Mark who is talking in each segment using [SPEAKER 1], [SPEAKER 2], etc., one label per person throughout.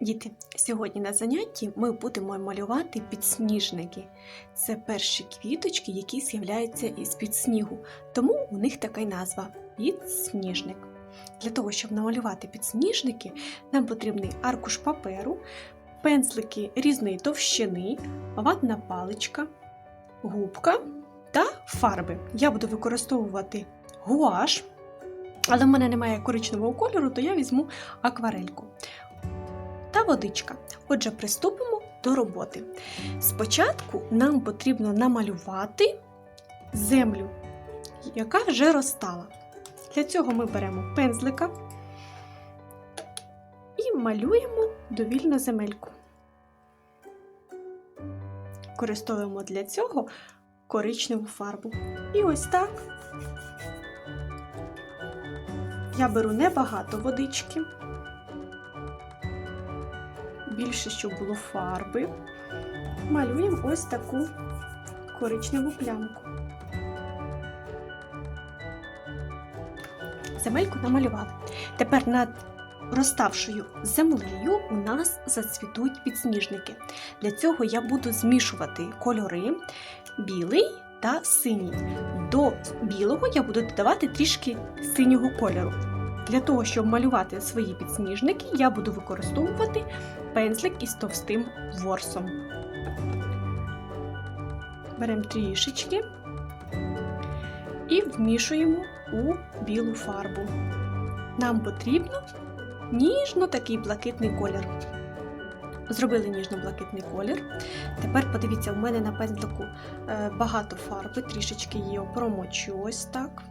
[SPEAKER 1] Діти, сьогодні на занятті ми будемо малювати підсніжники. Це перші квіточки, які з'являються із під снігу, тому у них така й назва підсніжник. Для того, щоб намалювати підсніжники, нам потрібний аркуш паперу, пензлики різної товщини, ватна паличка, губка та фарби. Я буду використовувати гуаш, але в мене немає коричневого кольору, то я візьму акварельку та водичка. Отже, приступимо до роботи. Спочатку нам потрібно намалювати землю, яка вже розтала. Для цього ми беремо пензлика і малюємо довільно земельку. Використовуємо для цього коричневу фарбу. І ось так. Я беру небагато водички більше, щоб було фарби, малюємо ось таку коричневу плямку. Земельку намалювали. Тепер над розставшою землею у нас зацвітуть підсніжники. Для цього я буду змішувати кольори білий та синій. До білого я буду додавати трішки синього кольору. Для того, щоб малювати свої підсніжники, я буду використовувати пензлик із товстим ворсом. Беремо трішечки і вмішуємо у білу фарбу. Нам потрібно ніжно такий блакитний колір. Зробили ніжно-блакитний колір. Тепер подивіться, у мене на пензлику е, багато фарби, трішечки її промочу ось так.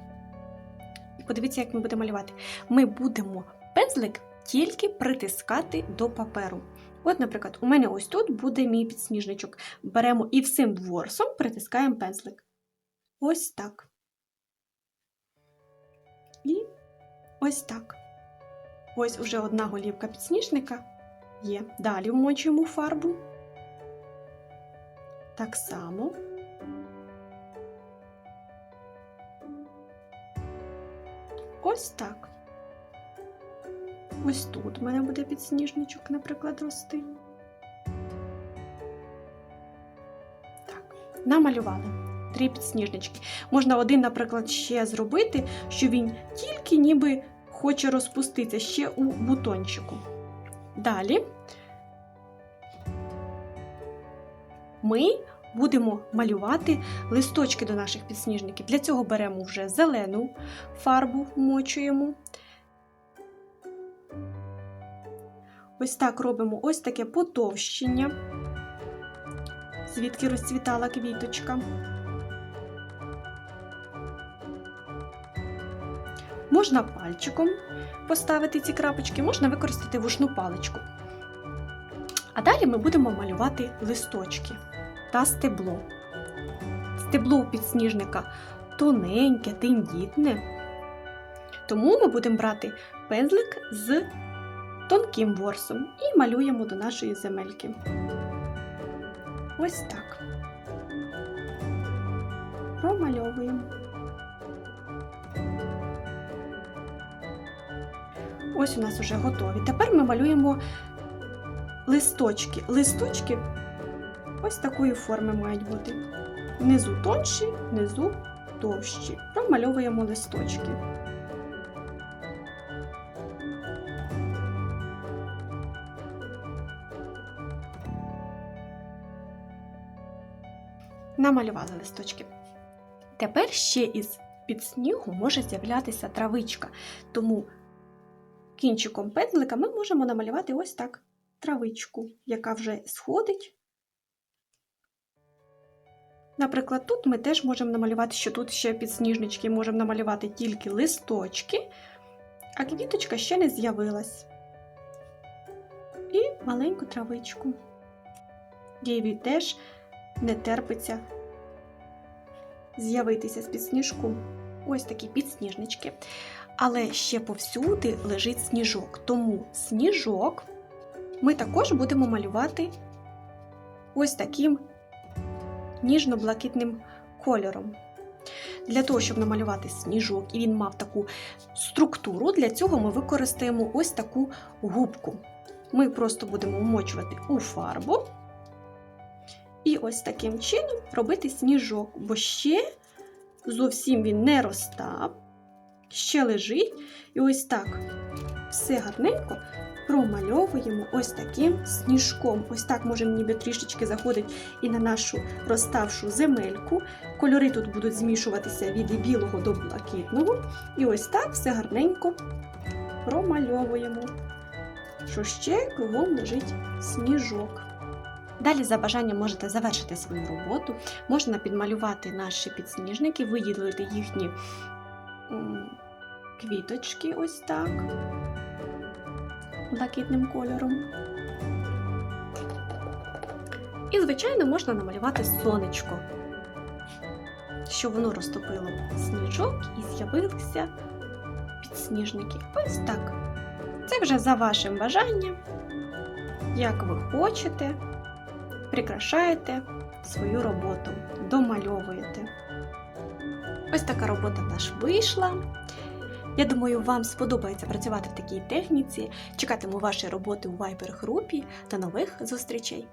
[SPEAKER 1] Подивіться, як ми будемо малювати. Ми будемо пензлик тільки притискати до паперу. От, наприклад, у мене ось тут буде мій підсніжничок. Беремо і всім ворсом притискаємо пензлик. Ось так. І ось так. Ось уже одна голівка підсніжника є. Далі вмочуємо фарбу. Так само. Ось так. Ось тут у мене буде підсніжничок, наприклад, рости. Так, намалювали три підсніжнички. Можна один, наприклад, ще зробити, що він тільки ніби хоче розпуститися ще у бутончику. Далі ми будемо малювати листочки до наших підсніжників. Для цього беремо вже зелену фарбу, вмочуємо. Ось так робимо ось таке потовщення, звідки розцвітала квіточка. Можна пальчиком поставити ці крапочки, можна використати вушну паличку. А далі ми будемо малювати листочки та стебло. Стебло у підсніжника тоненьке, тендітне. Тому ми будемо брати пензлик з тонким ворсом і малюємо до нашої земельки. Ось так. Промальовуємо. Ось у нас вже готові. Тепер ми малюємо листочки. Листочки ось такої форми мають бути. Внизу тонші, внизу товщі. Промальовуємо листочки. Намалювали листочки. Тепер ще із під снігу може з'являтися травичка, тому кінчиком пензлика ми можемо намалювати ось так травичку, яка вже сходить. Наприклад, тут ми теж можемо намалювати, що тут ще підсніжнички можемо намалювати тільки листочки, а квіточка ще не з'явилась. І маленьку травичку. Діві теж не терпиться з'явитися з підсніжку. Ось такі підсніжнички. Але ще повсюди лежить сніжок. Тому сніжок ми також будемо малювати ось таким ніжно-блакитним кольором. Для того, щоб намалювати сніжок, і він мав таку структуру, для цього ми використаємо ось таку губку. ми просто будемо вмочувати у фарбу. І ось таким чином робити сніжок, бо ще зовсім він не розстав, ще лежить. І ось так все гарненько промальовуємо ось таким сніжком. Ось так можемо ніби трішечки заходить і на нашу розставшу земельку. Кольори тут будуть змішуватися від білого до блакитного. І ось так все гарненько промальовуємо, що ще кругом лежить сніжок. Далі за бажанням можете завершити свою роботу, можна підмалювати наші підсніжники, виділити їхні квіточки ось так блакитним кольором. І, звичайно, можна намалювати сонечко, щоб воно розтопило сніжок і з'явилися підсніжники. Ось так. Це вже за вашим бажанням, як ви хочете, прикрашаєте свою роботу, домальовуєте. Ось така робота в вийшла. Я думаю, вам сподобається працювати в такій техніці. Чекатиму ваші роботи у Viber групі. та нових зустрічей!